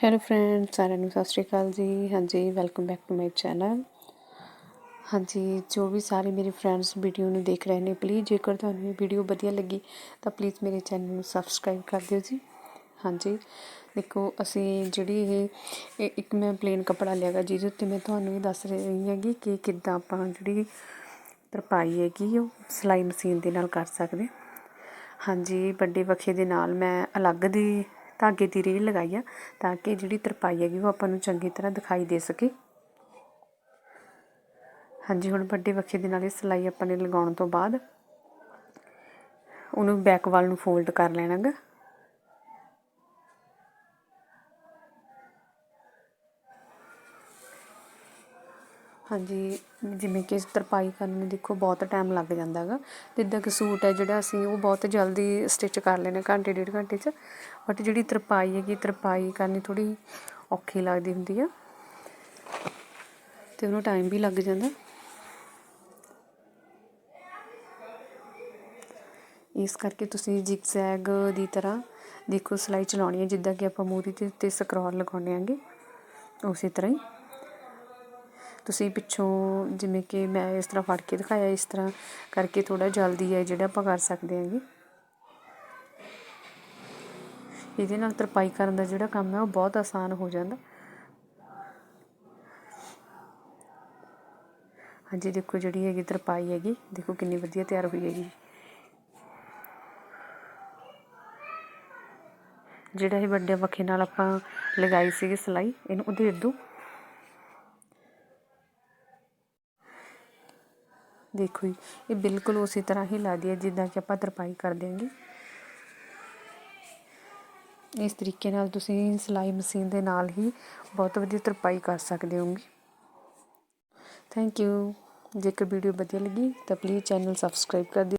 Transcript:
Hello friend ਸਾਰਿਆਂ ਨੂੰ ਸਤਿ ਸ਼੍ਰੀ ਅਕਾਲ ਜੀ। ਹਾਂਜੀ welcome back to my channel ਹਾਂਜੀ, ਜੋ ਵੀ ਸਾਰੇ ਮੇਰੇ ਫਰੈਂਡਸ ਵੀਡੀਓ ਨੂੰ ਦੇਖ ਰਹੇ ਨੇ ਪਲੀਜ਼ ਜੇਕਰ ਤੁਹਾਨੂੰ ਇਹ ਵੀਡੀਓ ਵਧੀਆ ਲੱਗੀ, ਤਾਂ ਪਲੀਜ਼ ਮੇਰੇ ਚੈਨਲ ਨੂੰ ਸਬਸਕ੍ਰਾਈਬ ਕਰ ਦਿਓ ਜੀ। ਹਾਂਜੀ, ਦੇਖੋ, ਅਸੀਂ ਜਿਹੜੀ ਇਹ ਇਹ ਇੱਕ ਮੈਂ ਪਲੇਨ ਕੱਪੜਾ ਲਿਆਗਾ ਜਿਹਦੇ ਉੱਤੇ ਮੈਂ ਤੁਹਾਨੂੰ ਇਹ ਦੱਸ ਰਹੀ ਹੈਗੀ ਕਿ ਕਿੱਦਾਂ ਆਪਾਂ ਜਿਹੜੀ ਤਰਪਾਈ ਹੈਗੀ, ਉਹ ਸਿਲਾਈ ਮਸ਼ੀਨ ਦੇ ਨਾਲ ਕਰ ਸਕਦੇ ਹਾਂਜੀ, ਵੱਡੇ ਵਖੇ ਦੇ ਨਾਲ ਮੈਂ ਅਲੱਗ ਦੀ ਧਾਗੇ ਦੀ ਰੀਲ ਲਗਾਈ ਆ, ਤਾਂ ਕਿ ਜਿਹੜੀ ਤਰਪਾਈ ਹੈਗੀ ਉਹ ਆਪਾਂ ਨੂੰ ਚੰਗੀ ਤਰ੍ਹਾਂ ਦਿਖਾਈ ਦੇ ਸਕੇ। ਹਾਂਜੀ, ਹੁਣ ਵੱਡੇ ਵਖੇ ਦੇ ਨਾਲ ਇਹ ਸਿਲਾਈ ਆਪਾਂ ਨੇ ਲਗਾਉਣ ਤੋਂ ਬਾਅਦ ਉਹਨੂੰ ਬੈਕ ਵਾਲ ਨੂੰ ਫੋਲਡ ਕਰ ਲੈਣਾਗਾ। ਹਾਂਜੀ, ਜਿਵੇਂ ਕਿ ਤਰਪਾਈ ਕਰਨ ਨੂੰ ਦੇਖੋ ਬਹੁਤ ਟਾਈਮ ਲੱਗ ਜਾਂਦਾ ਹੈਗਾ। ਜਿੱਦਾਂ ਕਿ ਸੂਟ ਹੈ ਜਿਹੜਾ ਅਸੀਂ ਉਹ ਬਹੁਤ ਜਲਦੀ ਸਟਿਚ ਕਰ ਲੈਨੇ ਘੰਟੇ, ਡੇਢ ਘੰਟੇ 'ਚ। ਬਟ ਜਿਹੜੀ ਤਰਪਾਈ ਹੈਗੀ, ਤਰਪਾਈ ਕਰਨੀ ਥੋੜ੍ਹੀ ਔਖੀ ਲੱਗਦੀ ਹੁੰਦੀ ਆ। ਤੇ ਉਹਨੂੰ ਟਾਈਮ ਵੀ ਲੱਗ ਜਾਂਦਾ। ਇਸ ਕਰਕੇ ਤੁਸੀਂ ਜਿਗਜ਼ੈਗ ਦੀ ਤਰ੍ਹਾਂ ਦੇਖੋ ਸਲਾਈ ਚਲਾਉਣੀ ਹੈ। ਜਿੱਦਾਂ ਕਿ ਆਪਾਂ ਮੂਰੀ 'ਤੇ ਉੱਤੇ ਸਕਰੋਲ ਲਗਾਉਂਦੇ ਆਂਗੇ ਉਸੇ ਤਰ੍ਹਾਂ ਹੀ। ਤੁਸੀਂ ਪਿੱਛੋਂ ਜਿਵੇਂ ਕਿ ਮੈਂ ਇਸ ਤਰ੍ਹਾਂ ਫੜ ਕੇ ਦਿਖਾਇਆ, ਇਸ ਤਰ੍ਹਾਂ ਕਰਕੇ ਥੋੜਾ ਜਲਦੀ ਹੈ ਜਿਹੜਾ ਆਪਾਂ ਕਰ ਸਕਦੇ ਹਾਂਗੇ। ਇਹਦੇ ਨਾਲ ਤਰਪਾਈ ਕਰਨ ਦਾ ਜਿਹੜਾ ਕੰਮ ਹੈ ਉਹ ਬਹੁਤ ਆਸਾਨ ਹੋ ਜਾਂਦਾ। ਹਾਂਜੀ, ਦੇਖੋ ਜਿਹੜੀ ਹੈਗੀ ਤਰਪਾਈ ਹੈਗੀ, ਦੇਖੋ ਕਿੰਨੀ ਵਧੀਆ ਤਿਆਰ ਹੋਈ ਹੈਗੀ। ਜਿਹੜਾ ਇਹ ਵੱਡੇ ਵਖੇ ਨਾਲ ਆਪਾਂ ਲਗਾਈ ਸੀਗੀ ਸਲਾਈ, ਇਹਨੂੰ ਉਧੇੜ ਦੋ। ਦੇਖੋ ਜੀ, ਇਹ ਬਿਲਕੁਲ ਉਸੇ ਤਰ੍ਹਾਂ ਹੀ ਲੱਗਦੀ ਹੈ ਜਿੱਦਾਂ ਕਿ ਆਪਾਂ ਤਰਪਾਈ ਕਰ ਦਿਆਂਗੇ ਇਸ ਤਰੀਕੇ ਨਾਲ ਤੁਸੀਂ ਸਿਲਾਈ ਮਸ਼ੀਨ ਦੇ ਨਾਲ ਹੀ ਬਹੁਤ ਵਧੀਆ ਤਰਪਾਈ ਕਰ ਸਕਦੇ ਹੋਗੇ ਥੈਂਕ ਯੂ ਜੇਕਰ ਵੀਡੀਓ ਵਧੀਆ ਲੱਗੀ ਤਾਂ ਪਲੀਜ਼ ਚੈਨਲ ਸਬਸਕ੍ਰਾਈਬ ਕਰ ਦਿਓ।